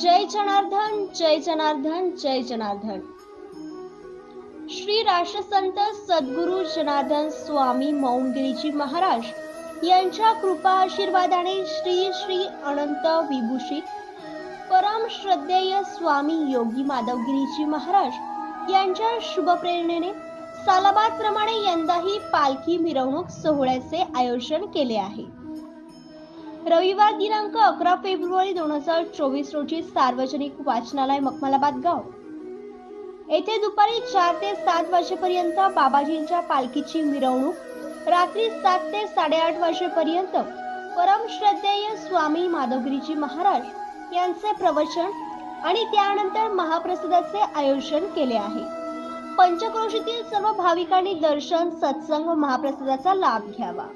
जय जनार्दन जय जनार्दन जय जनार्दन. श्री राष्ट्रसंत सद्गुरु जनार्दन स्वामी मौनगिरीजी महाराज यांच्या कृपा आशीर्वादाने श्री श्री अनंत विभूषित परम श्रद्धेय स्वामी योगी माधवगिरीजी महाराज यांच्या शुभप्रेरणेने सालाबाद प्रमाणे यंदाही पालखी मिरवणूक सोहळ्याचे आयोजन केले आहे. रविवार दिनांक अकरा फेब्रुवारी दोन हजार चोवीस रोजी सार्वजनिक वाचनालय मखमलाबाद गाव. येथे दुपारी चार ते सात वाजेपर्यंत बाबाजींच्या पालखीची मिरवणूक रात्री सात ते साडेआठ वाजेपर्यंत परम श्रद्धेय स्वामी माधवगिरीजी महाराज यांचे प्रवचन आणि त्यानंतर महाप्रसादाचे आयोजन केले आहे. पंचक्रोशीतील सर्व भाविकांनी दर्शन सत्संग व महाप्रसादाचा लाभ घ्यावा.